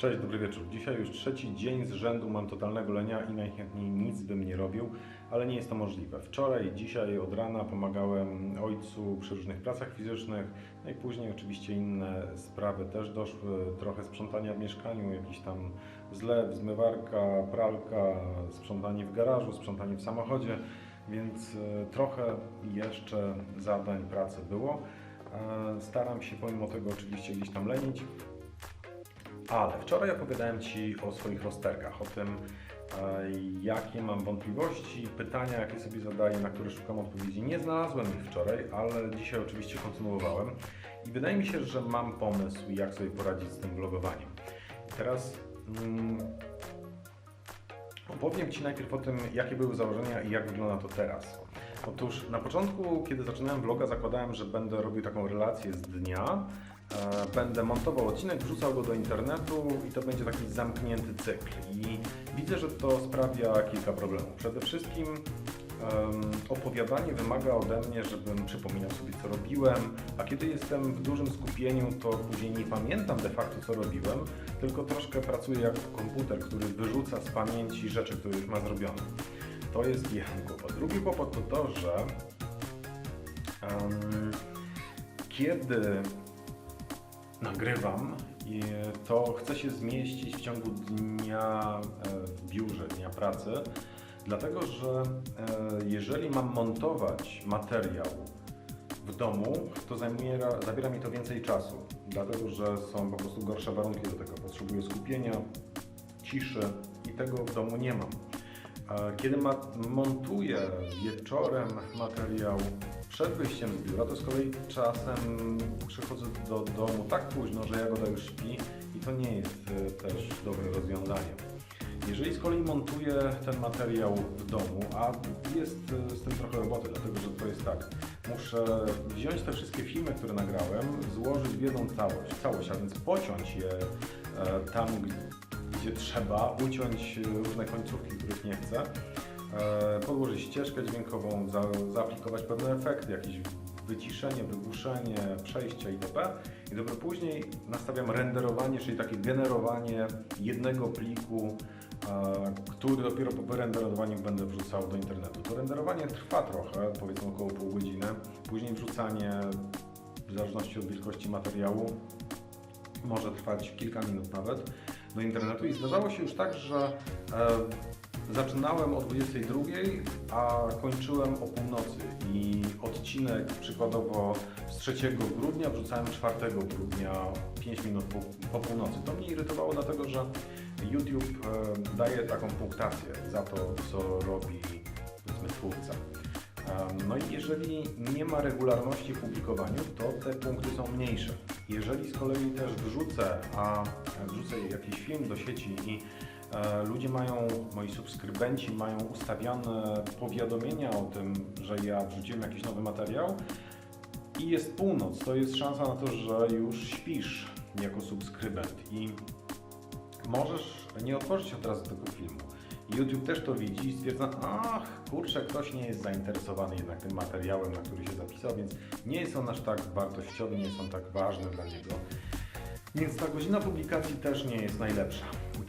Cześć, dobry wieczór. Dzisiaj już trzeci dzień z rzędu mam totalnego lenia i najchętniej nic bym nie robił, ale nie jest to możliwe. Wczoraj dzisiaj od rana pomagałem ojcu przy różnych pracach fizycznych, no i później oczywiście inne sprawy też doszły, trochę sprzątania w mieszkaniu, jakiś tam zlew, zmywarka, pralka, sprzątanie w garażu, sprzątanie w samochodzie, więc e, trochę jeszcze zadań pracy było. E, Staram się pomimo tego oczywiście gdzieś tam lenić, ale wczoraj opowiadałem Ci o swoich rozterkach, o tym, e, jakie mam wątpliwości, pytania, jakie sobie zadaję, na które szukam odpowiedzi. Nie znalazłem ich wczoraj, ale dzisiaj oczywiście kontynuowałem i wydaje mi się, że mam pomysł, jak sobie poradzić z tym vlogowaniem. I teraz mm, opowiem Ci najpierw o tym, jakie były założenia i jak wygląda to teraz. Otóż na początku, kiedy zaczynałem vloga, zakładałem, że będę robił taką relację z dnia, Będę montował odcinek, wrzucał go do internetu i to będzie taki zamknięty cykl. I widzę, że to sprawia kilka problemów. Przede wszystkim opowiadanie wymaga ode mnie, żebym przypominał sobie, co robiłem, a kiedy jestem w dużym skupieniu, to później nie pamiętam de facto, co robiłem, tylko troszkę pracuję jak komputer, który wyrzuca z pamięci rzeczy, które już ma zrobione. To jest jeden kłopot. Drugi kłopot to to, że em, kiedy nagrywam i to chcę się zmieścić w ciągu dnia e, w biurze, dnia pracy, dlatego że e, jeżeli mam montować materiał w domu, to zabiera mi to więcej czasu, dlatego że są po prostu gorsze warunki do tego. Potrzebuję skupienia, ciszy i tego w domu nie mam. Kiedy montuję wieczorem materiał przed wyjściem z biura, to z kolei czasem przychodzę do domu tak późno, że Jagoda już śpi i to nie jest e, też dobre rozwiązanie. Jeżeli z kolei montuję ten materiał w domu, a jest e, z tym trochę roboty, dlatego że to jest tak, muszę wziąć te wszystkie filmy, które nagrałem, złożyć w jedną całość, całość a więc pociąć je e, tam, gdzie trzeba, uciąć różne końcówki, których nie chcę, podłożyć ścieżkę dźwiękową, za, zaaplikować pewne efekty, jakieś wyciszenie, wygłuszenie, przejścia itp. I dopiero później nastawiam renderowanie, czyli takie generowanie jednego pliku, e, który dopiero po wyrenderowaniu będę wrzucał do internetu. To renderowanie trwa trochę, powiedzmy około pół godziny. Później wrzucanie, w zależności od wielkości materiału, może trwać kilka minut nawet do internetu i zdarzało się już tak, że e, zaczynałem o 22, a kończyłem o północy i odcinek przykładowo z 3 grudnia wrzucałem 4 grudnia 5 minut po, po północy. To mnie irytowało dlatego, że YouTube e, daje taką punktację za to, co robi twórca. Um, No i jeżeli nie ma regularności w publikowaniu, to te punkty są mniejsze. Jeżeli z kolei też wrzucę, a wrzucę jakiś film do sieci i e, ludzie mają, moi subskrybenci mają ustawione powiadomienia o tym, że ja wrzuciłem jakiś nowy materiał i jest północ, to jest szansa na to, że już śpisz jako subskrybent i możesz nie otworzyć od razu tego filmu. YouTube też to widzi i stwierdza, ach, kurczę, ktoś nie jest zainteresowany jednak tym materiałem, na który się zapisał, więc nie jest on aż tak wartościowy, nie jest on tak ważny dla niego. Więc ta godzina publikacji też nie jest najlepsza.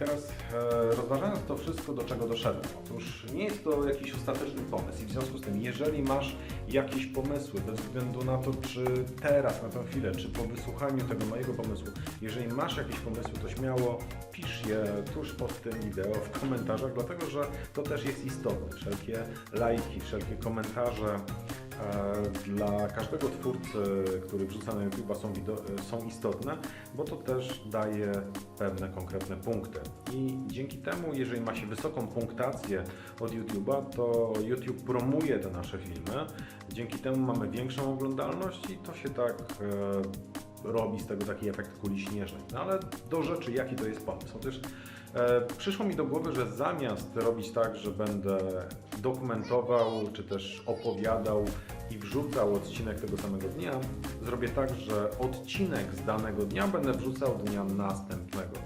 Teraz e, rozważając to wszystko, do czego doszedłem. Otóż nie jest to jakiś ostateczny pomysł i w związku z tym, jeżeli masz jakieś pomysły, bez względu na to, czy teraz, na tę chwilę, czy po wysłuchaniu tego mojego pomysłu, jeżeli masz jakieś pomysły, to śmiało pisz je tuż pod tym wideo w komentarzach, dlatego że to też jest istotne. Wszelkie lajki, wszelkie komentarze dla każdego twórcy, który wrzuca na YouTube są, wido- są istotne, bo to też daje pewne konkretne punkty. I dzięki temu, jeżeli ma się wysoką punktację od YouTube'a, to YouTube promuje te nasze filmy. Dzięki temu mamy większą oglądalność i to się tak e, robi z tego taki efekt kuli śnieżnej. No ale do rzeczy, jaki to jest pomysł. Otóż e, przyszło mi do głowy, że zamiast robić tak, że będę dokumentował, czy też opowiadał i wrzucał odcinek tego samego dnia, zrobię tak, że odcinek z danego dnia będę wrzucał dnia następnego.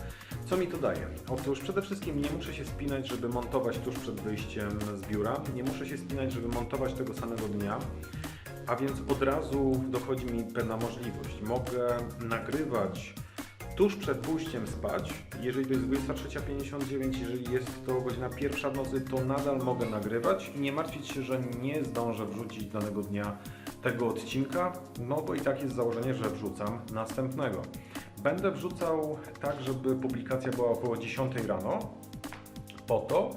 Co mi to daje? Otóż przede wszystkim nie muszę się spinać, żeby montować tuż przed wyjściem z biura. Nie muszę się spinać, żeby montować tego samego dnia. A więc od razu dochodzi mi pewna możliwość. Mogę nagrywać tuż przed pójściem spać, jeżeli to jest 23.59, jeżeli jest to godzina pierwsza w nocy, to nadal mogę nagrywać i nie martwić się, że nie zdążę wrzucić danego dnia tego odcinka, no bo i tak jest założenie, że wrzucam następnego. Będę wrzucał tak, żeby publikacja była około 10 rano, po to,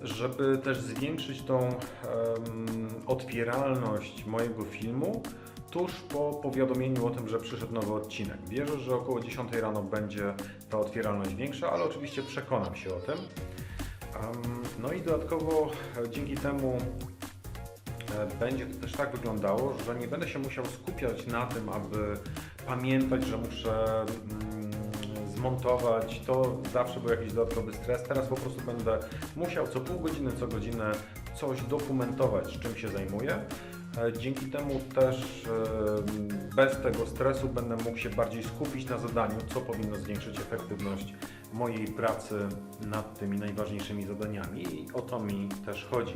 żeby też zwiększyć tą em, otwieralność mojego filmu tuż po powiadomieniu o tym, że przyszedł nowy odcinek. Wierzę, że około 10 rano będzie ta otwieralność większa, ale oczywiście przekonam się o tym. No i dodatkowo e, dzięki temu e, będzie to też tak wyglądało, że nie będę się musiał skupiać na tym, aby pamiętać, że muszę mm, zmontować. To zawsze był jakiś dodatkowy stres. Teraz po prostu będę musiał co pół godziny, co godzinę coś dokumentować, czym się zajmuję. E, Dzięki temu też e, bez tego stresu będę mógł się bardziej skupić na zadaniu, co powinno zwiększyć efektywność mojej pracy nad tymi najważniejszymi zadaniami i o to mi też chodzi.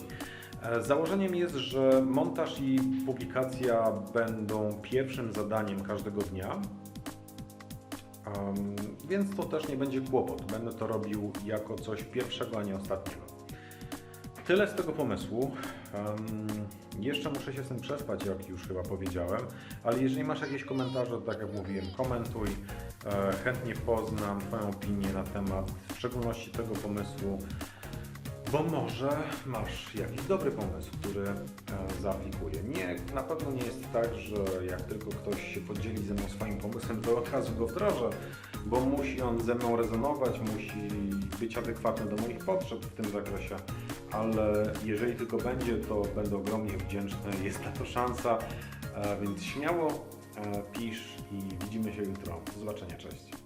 E, Założeniem jest, że montaż i publikacja będą pierwszym zadaniem każdego dnia, więc to też nie będzie kłopot. Będę to robił jako coś pierwszego, a nie ostatniego. Tyle z tego pomysłu. Em, jeszcze muszę się z tym przespać, jak już chyba powiedziałem, ale jeżeli masz jakieś komentarze, tak jak mówiłem, komentuj. E, chętnie poznam Twoją opinię na temat w szczególności tego pomysłu, bo może masz jakiś dobry pomysł, który e, zaaplikuję. Nie, na pewno nie jest tak, że jak tylko ktoś się podzieli ze mną swoim pomysłem, to od razu go wdrożę, bo musi on ze mną rezonować, musi być adekwatny do moich potrzeb w tym zakresie, ale jeżeli tylko będzie, to będę ogromnie wdzięczny, jest na to szansa, e, więc śmiało e, pisz i widzimy się jutro. Do zobaczenia, cześć.